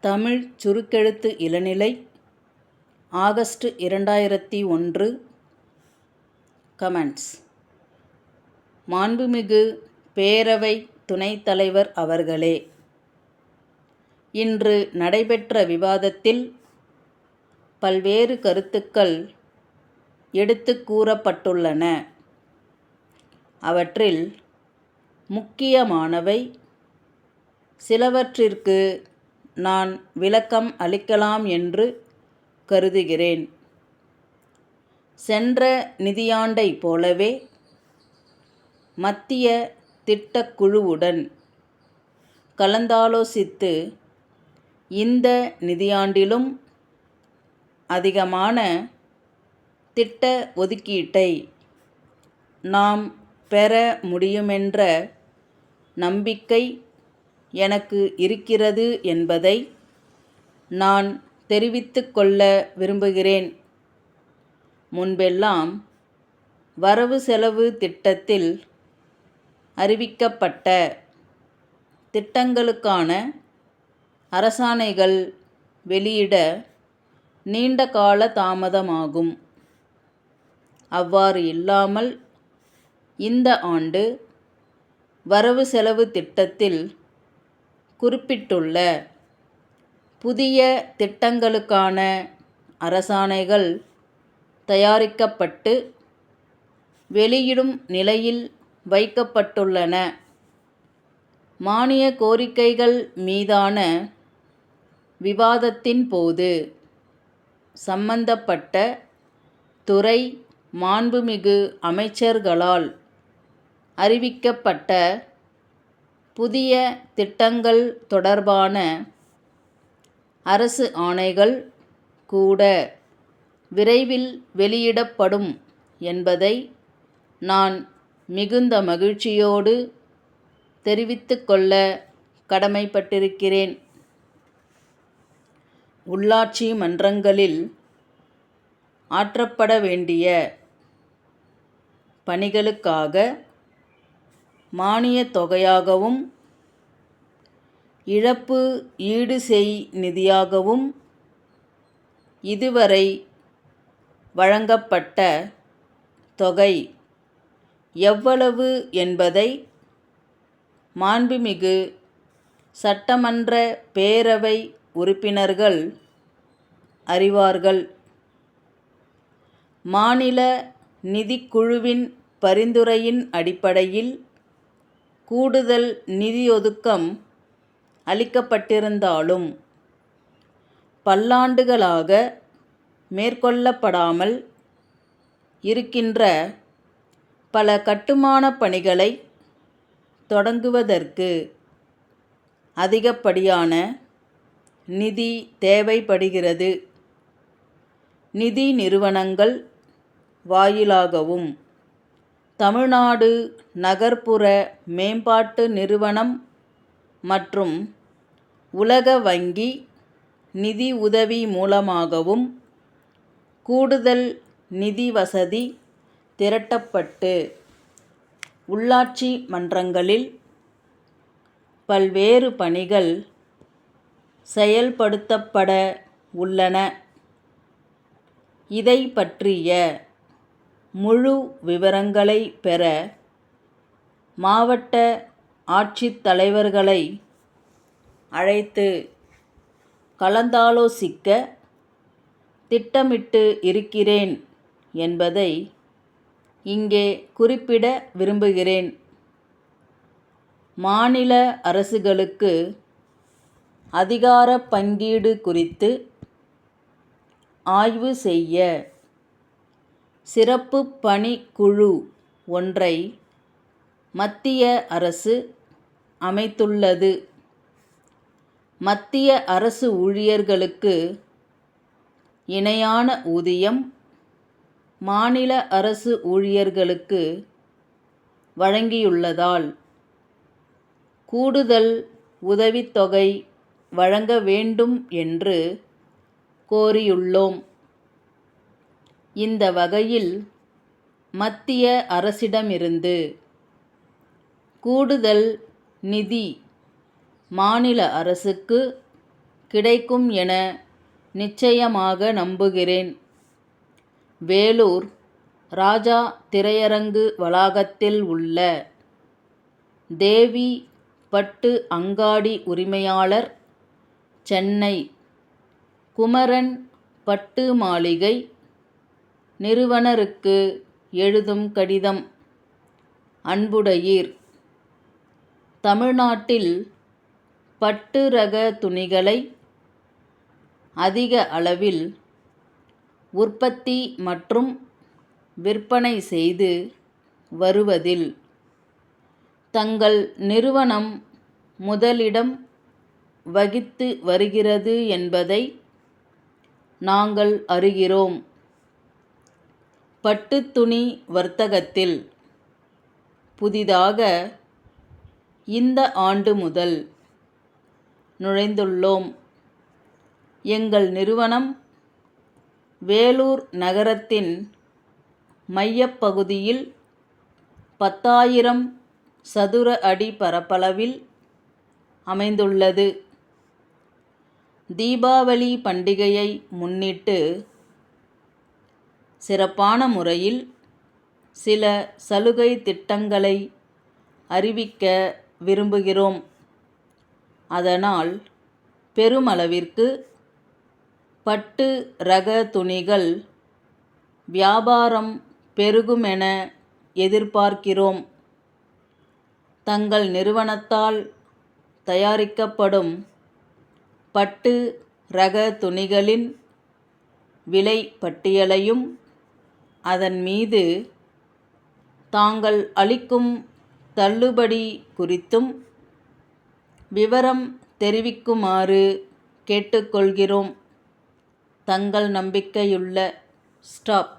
தமிழ் சுருக்கெழுத்து இளநிலை ஆகஸ்ட் இரண்டாயிரத்தி ஒன்று. கமெண்ட்ஸ் மாண்புமிகு பேரவை துணைத் தலைவர் அவர்களே இன்று நடைபெற்ற விவாதத்தில் பல்வேறு கருத்துக்கள் எடுத்து கூறப்பட்டுள்ளன. அவற்றில் முக்கியமானவை சிலவற்றிற்கு நான் விளக்கம் அளிக்கலாம் என்று கருதுகிறேன். சென்ற நிதியாண்டைப் போலவே மத்திய திட்டக்குழுவுடன் கலந்தாலோசித்து இந்த நிதியாண்டிலும் அதிகமான திட்ட ஒதுக்கீட்டை நாம் பெற முடியுமென்ற நம்பிக்கை எனக்கு இருக்கிறது என்பதை நான் தெரிவித்துக்கொள்ள விரும்புகிறேன். முன்பெல்லாம் வரவு செலவு திட்டத்தில் அறிவிக்கப்பட்ட திட்டங்களுக்கான அரசாணைகள் வெளியிட நீண்ட கால தாமதமாகும். அவ்வாறு இல்லாமல் இந்த ஆண்டு வரவு செலவு திட்டத்தில் குறிப்பிட்டுள்ள புதிய திட்டங்களுக்கான அரசாணைகள் தயாரிக்கப்பட்டு வெளியிடும் நிலையில் வைக்கப்பட்டுள்ளன. மானிய கோரிக்கைகள் மீதான விவாதத்தின் போது சம்பந்தப்பட்ட துறை மாண்புமிகு அமைச்சர்களால் அறிவிக்கப்பட்ட புதிய திட்டங்கள் தொடர்பான அரசு ஆணைகள் கூட விரைவில் வெளியிடப்படும் என்பதை நான் மிகுந்த மகிழ்ச்சியோடு தெரிவித்துக்கொள்ள கடமைப்பட்டிருக்கிறேன். உள்ளாட்சி மன்றங்களில் ஆற்றப்பட வேண்டிய பணிகளுக்காக மானியத் தொகையாகவும் இழப்பு ஈடுசெய் நிதியாகவும் இதுவரை வழங்கப்பட்ட தொகை எவ்வளவு என்பதை மாண்புமிகு சட்டமன்ற பேரவை உறுப்பினர்கள் அறிவார்கள். மாநில நிதிக்குழுவின் பரிந்துரையின் அடிப்படையில் கூடுதல் நிதியொதுக்கம் அளிக்கப்பட்டிருந்தாலும் பல்லாண்டுகளாக மேற்கொள்ளப்படாமல் இருக்கின்ற பல கட்டுமானப் பணிகளை தொடங்குவதற்கு அதிகப்படியான நிதி தேவைப்படுகிறது. நிதி நிறுவனங்கள் வாயிலாகவும் தமிழ்நாடு நகர்ப்புற மேம்பாட்டு நிறுவனம் மற்றும் உலக வங்கி நிதி உதவி மூலமாகவும் கூடுதல் நிதி வசதி திரட்டப்பட்டு உள்ளாட்சி மன்றங்களில் பல்வேறு பணிகள் செயல்படுத்தப்பட உள்ளன. இதை பற்றிய முழு விவரங்களை பெற மாவட்ட ஆட்சித்தலைவர்களை அழைத்து கலந்தாலோசிக்க திட்டமிட்டு இருக்கிறேன் என்பதை இங்கே குறிப்பிட விரும்புகிறேன். மாநில அரசுகளுக்கு அதிகார பங்கீடு குறித்து ஆய்வு செய்ய சிறப்பு பணிக்குழு ஒன்றை மத்திய அரசு அமைத்துள்ளது. மத்திய அரசு ஊழியர்களுக்கு இணையான ஊதியம் மாநில அரசு ஊழியர்களுக்கு வழங்கியுள்ளதால் கூடுதல் உதவித்தொகை வழங்க வேண்டும் என்று கோரியுள்ளோம். இந்த வகையில் மத்திய அரசிடமிருந்து கூடுதல் நிதி மாநில அரசுக்கு கிடைக்கும் என நிச்சயமாக நம்புகிறேன். வேலூர் ராஜா திரையரங்கு வளாகத்தில் உள்ள தேவி பட்டு அங்காடி உரிமையாளர் சென்னை குமரன் பட்டு மாளிகை நிறுவனருக்கு எழுதும் கடிதம் அன்புடையீர் தமிழ்நாட்டில் பட்டு ரக துணிகளை அதிக அளவில் உற்பத்தி மற்றும் விற்பனை செய்து வருவதில் தங்கள் நிறுவனம் முதலிடம் வகித்து வருகிறது என்பதை நாங்கள் அறிகிறோம். பட்டுத்துணி வர்த்தகத்தில் புதிதாக இந்த ஆண்டு முதல் நுழைந்துள்ளோம். எங்கள் நிறுவனம் வேலூர் நகரத்தின் மையப்பகுதியில் பத்தாயிரம் சதுர அடி பரப்பளவில் அமைந்துள்ளது. தீபாவளி பண்டிகையை முன்னிட்டு சிறப்பான முறையில் சில சலுகை திட்டங்களை அறிவிக்க விரும்புகிறோம். அதனால் பெருமளவிற்கு பட்டு ரக துணிகள் வியாபாரம் பெருகுமென எதிர்பார்க்கிறோம். தங்கள் நிறுவனத்தால் தயாரிக்கப்படும் பட்டு ரக துணிகளின் விலை பட்டியலையும் அதன் மீது தாங்கள் அளிக்கும் தள்ளுபடி குறித்தும் விவரம் தெரிவிக்குமாறு கேட்டுக்கொள்கிறோம். தங்கள் நம்பிக்கையுள்ள ஸ்டாப்